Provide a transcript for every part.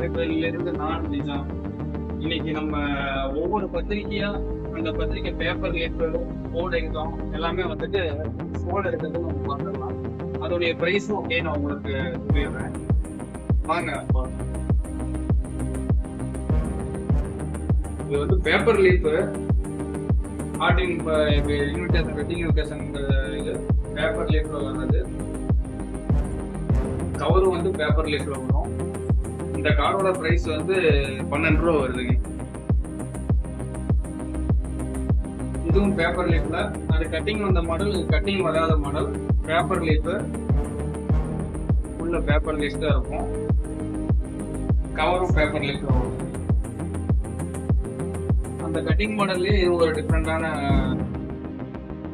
இருந்து நான் நிஜாம் இன்னைக்கு நம்ம ஒவ்வொரு பத்திரிகையா அந்த பத்திரிக்கை பேப்பர் லேப்பரும் போர்டு எழுதும் எல்லாமே வந்துட்டு போர்டு இருக்கிறது நம்ம பார்த்துடலாம். அதோடைய ப்ரைஸும் ஓகே நான் உங்களுக்கு சொல்லிடுறேன் வாங்க இது வந்து பேப்பர் லீப்பு ஆர்டின் இன்விடேஷன் வெட்டிங் இன்விடேஷன் இது பேப்பர் லீஃப்ல வர்றது கவரும் வந்து பேப்பர் லீஃப்ல வரும். இந்த கார்டோட பிரைஸ் வந்து பன்னெண்டு ரூபா வருதுங்க. இதுவும் பேப்பர் லீஃப்ல அது கட்டிங் வந்த மாடல் கட்டிங் வராத மாடல் பேப்பர் லீஃப் உள்ள பேப்பர் லீஃப் தான் இருக்கும். கவரும் பேப்பர் லீஃப் வரும். அந்த கட்டிங் மாடல்லே இது ஒரு டிஃப்ரெண்டான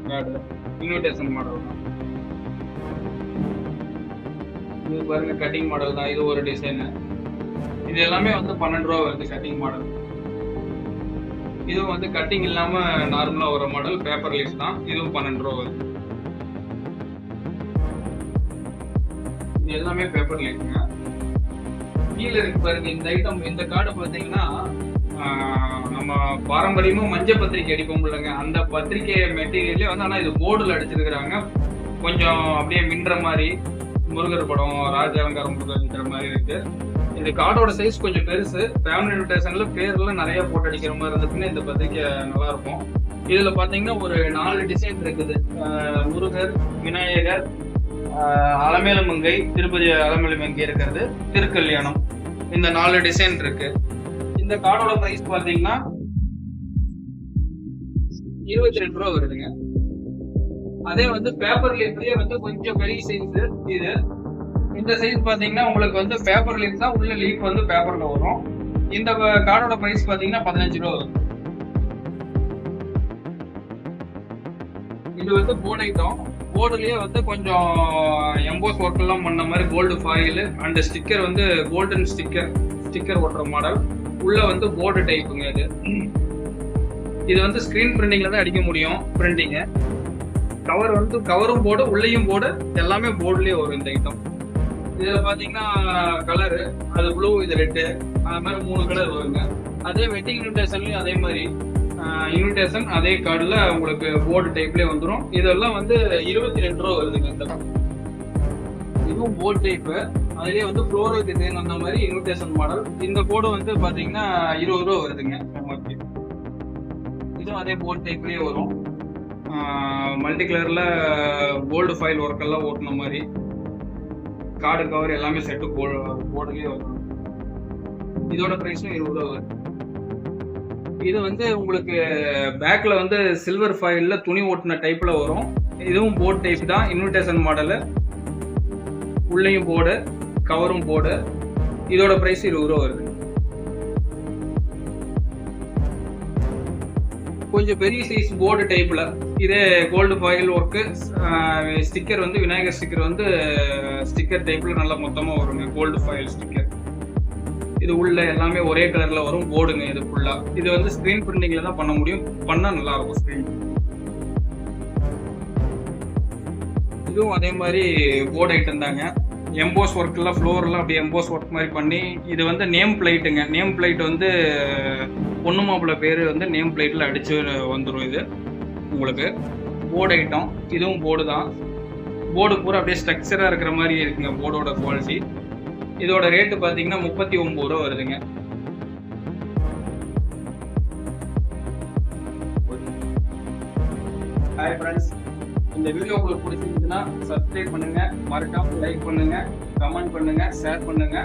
கார்டு இன்விடேஷன் மாடல் தான் இது பாருங்க கட்டிங் மாடல் தான். இது ஒரு டிசைனு இது எல்லாமே வந்து பன்னெண்டு ரூபா வருது கட்டிங் மாடல் இதுவும் வந்து கட்டிங் இல்லாம நார்மலா வர மாடல் பேப்பர் லீஸ் தான். இதுவும் பன்னெண்டு ரூபா வருது. இது எல்லாமே பேப்பர் லீஸ்ங்க கீழே இருக்கு பாருங்க இந்த ஐட்டம் இந்த கார்டு பார்த்தீங்கன்னா ஆஹ், நம்ம பாரம்பரியமா மஞ்சள் பத்திரிக்கை அடிப்போம் இல்லைங்க அந்த பத்திரிக்கை மெட்டீரியல்லே வந்து ஆனா இது போர்டுல அடிச்சிருக்கிறாங்க. கொஞ்சம் அப்படியே மின்ற மாதிரி. முருகர் படம் ராஜ அலங்காரம் முருகர்ங்கிற மாதிரி இருக்கு. இந்த கார்டோட சைஸ் கொஞ்சம் பெருசு. ஃபேமிலி இன்விடேஷன்ல பேர்லாம் நிறைய போட்டு அடிக்கிற மாதிரி இருந்துச்சுன்னா இந்த பத்திரிக்கை நல்லா இருக்கும். இதுல பாத்தீங்கன்னா ஒரு நாலு டிசைன் இருக்குது. முருகர் விநாயகர் அலமேலமங்கை திருப்பதி அலமேலமங்கை இருக்கிறது திருக்கல்யாணம். இந்த நாலு டிசைன் இருக்கு. இந்த கார்டோட பிரைஸ் பாத்தீங்கன்னா இருபத்தி ரெண்டு ரூபா வருதுங்க. அதே வந்து பேப்பர் லீஃப்லயே வந்து கொஞ்சம் பெரிய சைஸ் இது. இந்த சைஸ் பாத்தீங்கன்னா உங்களுக்கு வந்து பேப்பர் லீஃப் தான் உள்ள லீஃப் வந்து பேப்பர்ல வரும். இந்த கார்டோட பிரைஸ் பாத்தீங்கன்னா பதினஞ்சு ரூபா வரும் இது வந்து போர்டு ஐட்டம் போர்டுலயே வந்து கொஞ்சம் எம்போஸ் ஒர்க் எல்லாம் பண்ண மாதிரி கோல்டு ஃபாயில் அண்ட் ஸ்டிக்கர் வந்து கோல்டன் ஸ்டிக்கர் ஸ்டிக்கர் ஓட்டுற மாடல் உள்ள வந்து போர்டு டைப்புங்க இது. இது வந்து ஸ்கிரீன் பிரிண்டிங்ல தான் அடிக்க முடியும் பிரிண்டிங்கு கவர் வந்து கவரும் போர்டு உள்ளேயும் போர்டு எல்லாமே போர்டுலயே வரும் இந்த ஐட்டம் இதுல பாத்தீங்கன்னா கலரு அது ப்ளூ இது ரெட்டு அது மாதிரி மூணு கலர் வருங்க. அதே வெட்டிங் இன்விடேஷன்லயும் அதே மாதிரி இன்விடேஷன் அதே கார்டில் உங்களுக்கு போர்டு டைப்லேயே வந்துடும் இதெல்லாம் வந்து இருபத்தி ரெண்டு ரூபா வருதுங்க இந்த இதுவும் போர்டு டைப்பு அதுலேயே வந்து ஃப்ளோரல் டிசைன் அந்த மாதிரி இன்விடேஷன் மாடல் இந்த போர்டு வந்து பார்த்தீங்கன்னா இருபது ரூபா வருதுங்க. இதுவும் அதே போர்டு டைப்லேயே வரும். மல்டி கலர்ல கோல்டு ஃபைல் ஒர்க் எல்லாம் ஓட்டுன மாதிரி. கார்டு கவர் எல்லாமே செட்டு போ போர்டுலயே வரும். இதோட ப்ரைஸும் இருபது ரூபா வருது இது வந்து உங்களுக்கு பேக்கில் வந்து சில்வர் ஃபைலில் துணி ஓட்டுன டைப்பில் வரும். இதுவும் போர்டு டைப் தான். இன்விடேஷன் மாடலு உள்ளேயும் போர்டு கவரும் போர்டு இதோட ப்ரைஸ் இருபது ரூபா வருது. கொஞ்சம் பெரிய சைஸ் போர்டு டைப்பில் இதே கோல்டு ஃபாயில் ஒர்க்கு ஸ்டிக்கர் வந்து விநாயகர் ஸ்டிக்கர் வந்து ஸ்டிக்கர் டைப்பில் நல்லா மொத்தமாக வருங்க. கோல்டு ஃபாயில் ஸ்டிக்கர் இது உள்ள எல்லாமே ஒரே கலரில் வரும். போர்டுங்க இது ஃபுல்லாக இது வந்து ஸ்க்ரீன் பிரிண்டிங்கில் தான் பண்ண முடியும். பண்ணால் நல்லாயிருக்கும் ஸ்க்ரீன் இதுவும் அதே மாதிரி போர்டு ஐட்டம் தாங்க. எம்போஸ் ஒர்க்லாம் ஃப்ளோர்லாம் அப்படியே எம்போஸ் ஒர்க் மாதிரி பண்ணி இது வந்து நேம் பிளேட்டுங்க நேம் பிளேட் வந்து பொண்ணு மாப்பிள்ள பேர் வந்து நேம் பிளேட்டில் அடிச்சு வந்துடும் இது. உங்களுக்கு. போர்டு ஐட்டம் இதுவும் போர்டு தான். போர்டு பூரா அப்படியே ஸ்ட்ரக்சராக இருக்கிற மாதிரி இருக்குங்க போர்டோட குவாலிட்டி இதோட ரேட்டு பார்த்தீங்கன்னா முப்பத்தி ஒம்பது ரூபா வருதுங்க. ஹாய் ஃப்ரெண்ட்ஸ் இந்த வீடியோ உங்களுக்கு பிடிச்சிருந்துச்சுன்னா சப்ஸ்கிரைப் பண்ணுங்க. மறக்காம லைக் பண்ணுங்க. கமெண்ட் பண்ணுங்க. ஷேர் பண்ணுங்க.